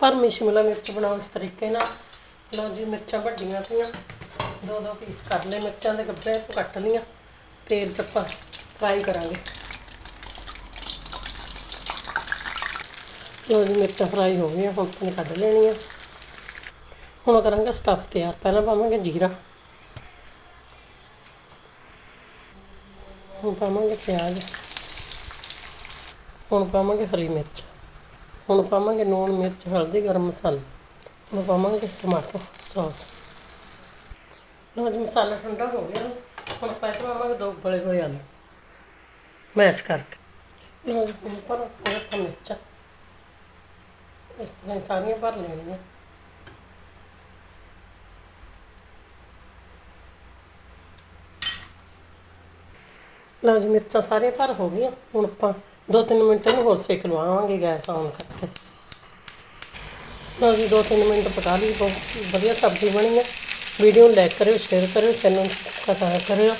ਭਰਮੀ ਸ਼ਿਮਲਾ ਮਿਰਚ ਬਣਾਉ ਇਸ ਤਰੀਕੇ ਨਾਲ। ਲਓ ਜੀ, ਮਿਰਚਾਂ ਵੱਡੀਆਂ ਪਈਆਂ। ਦੋ ਦੋ ਪੀਸ ਕਰ ਲਏ। ਮਿਰਚਾਂ ਦੇ ਗੱਬੇ ਕੱਟ ਲਈਆਂ। ਤੇਲ ਚ ਆਪਾਂ ਫਰਾਈ ਕਰਾਂਗੇ। ਲਓ ਜੀ, ਮਿਰਚਾਂ ਫਰਾਈ ਹੋ ਗਈਆਂ। ਹੁਣ ਆਪਾਂ ਕੱਢ ਲੈਣੀਆਂ। ਹੁਣ ਕਰਾਂਗੇ ਸਟਫ ਤਿਆਰ। ਪਹਿਲਾਂ ਪਾਵਾਂਗੇ ਜੀਰਾ। ਹੁਣ ਪਾਵਾਂਗੇ ਪਿਆਜ਼। ਹੁਣ ਪਾਵਾਂਗੇ ਹਰੀ ਮਿਰਚ। ਹੁਣ ਪਾਵਾਂਗੇ ਲੂਣ ਮਿਰਚ, ਹਲਦੀ, ਗਰਮ ਮਸਾਲਾ। ਹੁਣ ਪਾਵਾਂਗੇ ਟਮਾਟੋ ਸੌਸ। ਲਓ ਜੀ, ਮਸਾਲਾ ਠੰਡਾ ਹੋ ਗਿਆ। ਹੁਣ ਆਪਾਂ ਪਾਵਾਂਗੇ ਦੋ ਉਬਲੇ ਹੋਏ ਆਲੂ। ਮੈਸ਼ ਕਰਕੇ। ਲਓ ਜੀ, ਹੁਣ ਪਰ ਆਪਾਂ ਮਿਰਚਾਂ। ਇਸ ਤਰ੍ਹਾਂ ਸਾਰੀਆਂ ਭਰ ਲੈਣੀਆਂ। ਲਓ ਜੀ, ਮਿਰਚਾਂ ਸਾਰੀਆਂ ਭਰ ਹੋ ਗਈਆਂ। ਹੁਣ ਆਪਾਂ 2-3 ਮਿੰਟ ਨੂੰ ਹੋਰ ਸੇਕ ਲਵਾਵਾਂਗੇ ਗੈਸ ਆਨ ਕਰ ਲਓ ਜੀ 2-3 ਮਿੰਟ ਪਕਾ ਲਈ, ਬਹੁਤ ਵਧੀਆ ਸਬਜ਼ੀ ਬਣੀ ਹੈ ਵੀਡੀਓ ਨੂੰ ਲਾਈਕ ਕਰਿਓ ਸ਼ੇਅਰ ਕਰਿਓ ਚੈਨਲ ਨੂੰ ਸਬਸਕ੍ਰਾਈਬ ਕਰਿਓ।